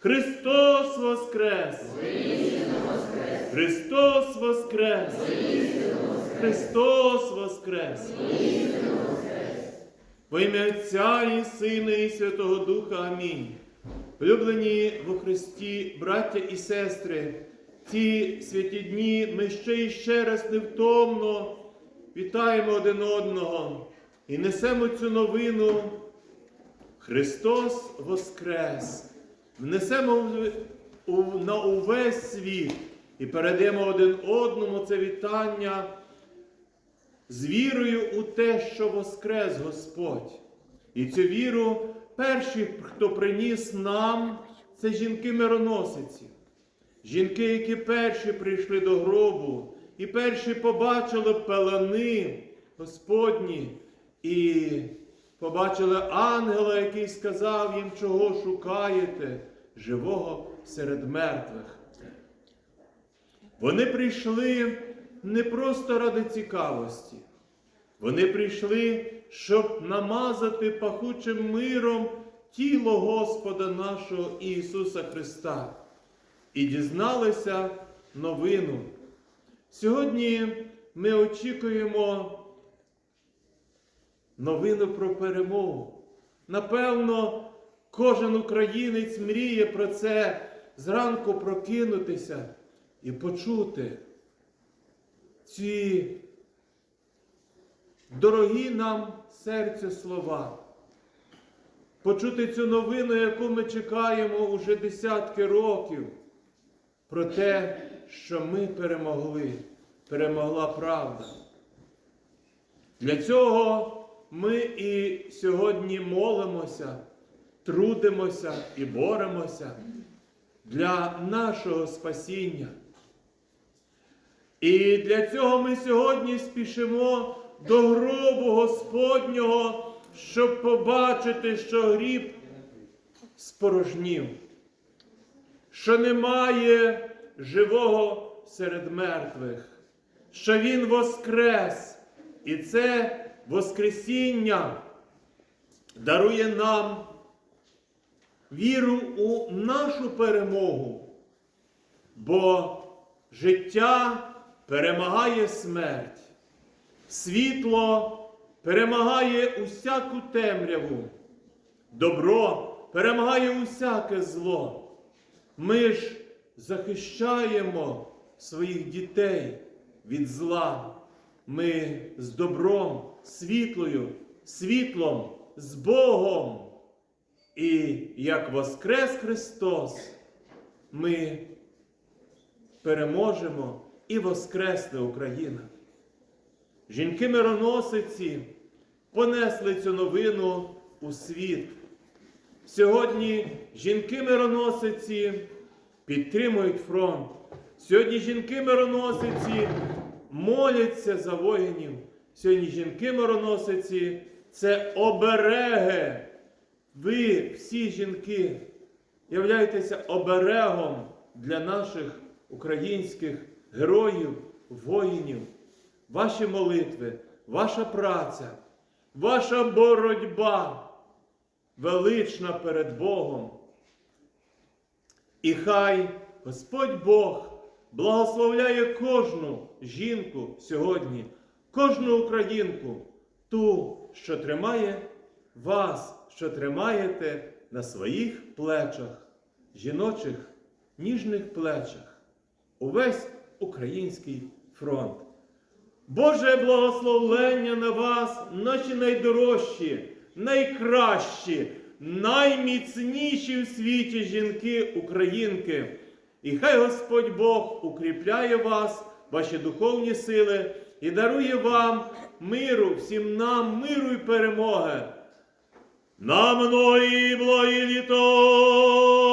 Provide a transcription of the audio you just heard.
Христос Воскрес! Христос Воскрес! Христос Воскрес! Во ім'я Отця і Сина і Святого Духа Амінь. Улюблені во Христі, браття і сестри, ці святі дні ми ще і ще раз невтомно вітаємо один одного і несемо цю новину. Христос Воскрес! Внесемо на увесь світ і передаємо один одному це вітання з вірою у те, що Воскрес Господь. І цю віру перші, хто приніс нам, це жінки-мироносиці. Жінки, які перші прийшли до гробу і перші побачили пелени Господні і побачили ангела, який сказав їм, чого шукаєте, живого серед мертвих. Вони прийшли не просто ради цікавості. Вони прийшли, щоб намазати пахучим миром тіло Господа нашого Ісуса Христа. І дізналися новину. Сьогодні ми очікуємо новину про перемогу. Напевно, кожен українець мріє про це зранку прокинутися і почути ці дорогі нам серцю слова. Почути цю новину, яку ми чекаємо уже десятки років, про те, що ми перемогли, перемогла правда. Для цього ми і сьогодні молимося, трудимося і боремося для нашого спасіння. І для цього ми сьогодні спішимо до гробу Господнього, щоб побачити, що гріб спорожнів, що немає живого серед мертвих, що Він воскрес, і це Воскресіння дарує нам віру у нашу перемогу, бо життя перемагає смерть, світло перемагає усяку темряву, добро перемагає усяке зло. Ми ж захищаємо своїх дітей від зла. Ми з добром, світлою, світлом, з Богом. І як Воскрес Христос, ми переможемо і воскресне Україна. Жінки-мироносиці понесли цю новину у світ. Сьогодні жінки-мироносиці підтримують фронт. Сьогодні жінки-мироносиці моляться за воїнів. Сьогодні жінки-мироносиці це обереги. Ви, всі жінки, являєтеся оберегом для наших українських героїв, воїнів. Ваші молитви, ваша праця, ваша боротьба велична перед Богом. І хай Господь Бог благословляє кожну жінку сьогодні, кожну українку, ту, що тримає вас, що тримаєте на своїх плечах, жіночих ніжних плечах, увесь український фронт. Боже благословлення на вас, наші найдорожчі, найкращі, найміцніші в світі жінки, українки. І хай Господь Бог укріпляє вас, ваші духовні сили і дарує вам миру, всім нам миру і перемоги. На мною благі літо!